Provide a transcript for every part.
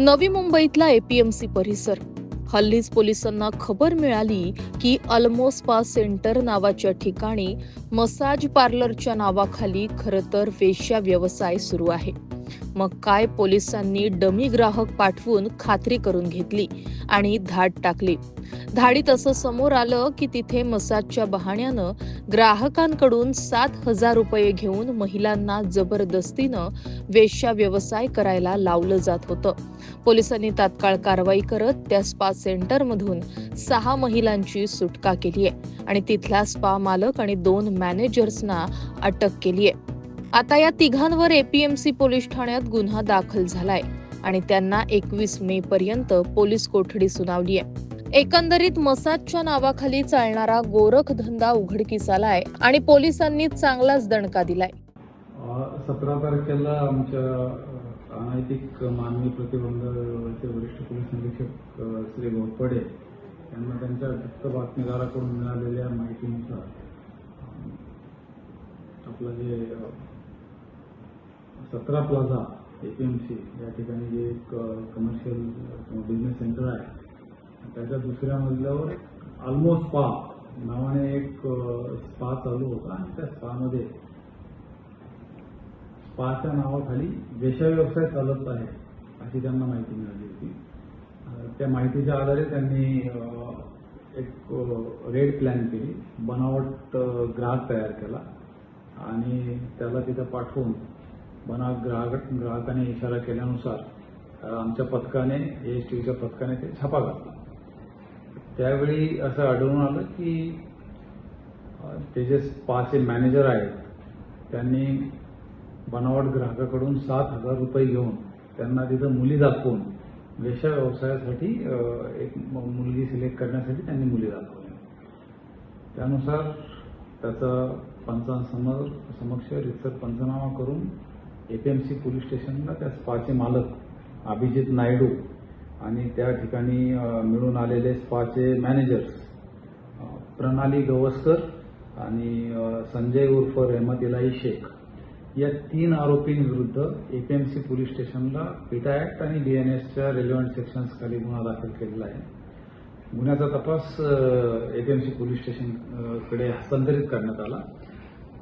नवी मुंबईतला एपीएमसी परिसर. हल्लीच पोलिसांना खबर मिळाली की अल्मो स्पा सेंटर नावाच्या ठिकाणी मसाज पार्लरच्या नावाखाली खरं तर वेश्या व्यवसाय सुरू आहे. मग काय पोलिसांनी डमी ग्राहक पाठवून खात्री करून घेतली आणि धाड टाकली. धाडीत असं समोर आलं की तिथे मसाजच्या बहाण्यानं ग्राहकांकडून सात हजार रुपये घेऊन महिलांना जबरदस्तीनं वेश्या व्यवसाय करायला लावलं जात होतं. पोलिसांनी तात्काळ कारवाई करत त्या स्पा सेंटरमधून सहा महिलांची सुटका केली आहे आणि तिथल्या स्पा मालक आणि दोन मॅनेजर्सना अटक केली आहे आता या तिघांवर एपीएमसी पोलीस ठाण्यात गुन्हा दाखल झालाय आणि त्यांना एकवीस मे पर्यंत पोलीस कोठडी सुनावली आहे. एकंदरीत मसाजच्या नावाखाली चालणारा गोरख धंदा उघडकीस आलाय आणि पोलिसांनी चांगलाच दणका दिलाय. सतरा तारखेला आमच्या अनैतिक मानवी प्रतिबंधाचे वरिष्ठ पोलीस निरीक्षक श्री घोरपडे यांना त्यांच्या गुप्त बातमीदाराकडून मिळालेल्या माहितीनुसार आपलं जे सतरा प्लाझा एपीएमसी या ठिकाणी जे एक कमर्शियल किंवा बिझनेस सेंटर आहे. त्याच्या दुसऱ्या मजल्यावर ऑलमोस्ट स्पा नावाने एक स्पा चालू होता आणि त्या स्पामध्ये स्पाच्या नावाखाली वेश्या व्यवसाय चालत आहे अशी त्यांना माहिती मिळाली होती. त्या माहितीच्या आधारे त्यांनी एक रेड प्लॅन केली. बनावट ग्राहक तयार केला आणि त्याला तिथं पाठवून बना ग्राहक ग्राहकाने इशारा केल्यानुसार आमच्या पथकाने एस टीव्हीच्या पथकाने ते छापा घातला. त्यावेळी असं आढळून आलं की ते जे स्पाचे मॅनेजर आहेत त्यांनी बनावट ग्राहकाकडून सात हजार रुपये घेऊन त्यांना तिथं मुली दाखवून वेशा व्यवसायासाठी एक मुलगी सिलेक्ट करण्यासाठी त्यांनी मुली दाखवल्या. त्यानुसार त्याचा पंचांसमोर समक्ष रितसर पंचनामा करून एपीएमसी पोलीस स्टेशनला त्या स्पाचे मालक अभिजित नायडू आणि त्या ठिकाणी मिळून आलेले स्पाचे मॅनेजर्स प्रणाली गवस्कर आणि संजय उर्फ रहमत इलाई शेख. या तीन आरोपींविरुद्ध एपीएमसी पोलीस स्टेशनला पिटा ऍक्ट आणि डीएनएसच्या रेलिव्हंट सेक्शन्स खाली गुन्हा दाखल केलेला आहे. गुन्ह्याचा तपास एपीएमसी पोलीस स्टेशनकडे हस्तांतरित करण्यात आला.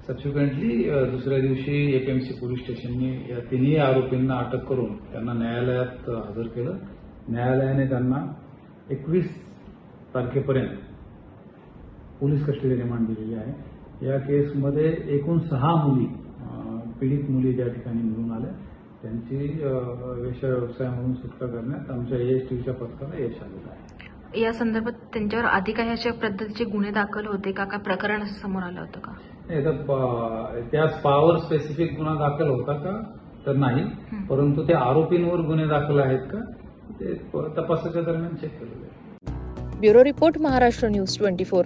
सबसिक्वेंटली uh, दुसऱ्या दिवशी एपीएमसी पोलीस स्टेशनने या तिन्ही आरोपींना अटक करून त्यांना न्यायालयात uh, हजर केलं. न्यायालयाने त्यांना एकवीस तारखेपर्यंत पोलीस कस्टडी रिमांड दिलेली आहे. या केसमध्ये एकूण सहा मुली uh, पीडित मुली ज्या ठिकाणी मिळून आल्या त्यांची वेश व्यवसाय म्हणून सुटका करण्यात आमच्या एस टीच्या पथकाला यश आलेलं आहे. या संदर्भात त्यांच्यावर आधी काही अशा पद्धतीचे गुन्हे दाखल होते का? काय प्रकरण असं समोर आलं होतं का? नाही तर प- त्या स्पावर स्पेसिफिक गुन्हा दाखल होता का? तर नाही. परंतु त्या आरोपींवर गुन्हे दाखल आहेत का? ते प- तपासाच्या दरम्यान चेक केलेले आहे bureau report Maharashtra news twenty four.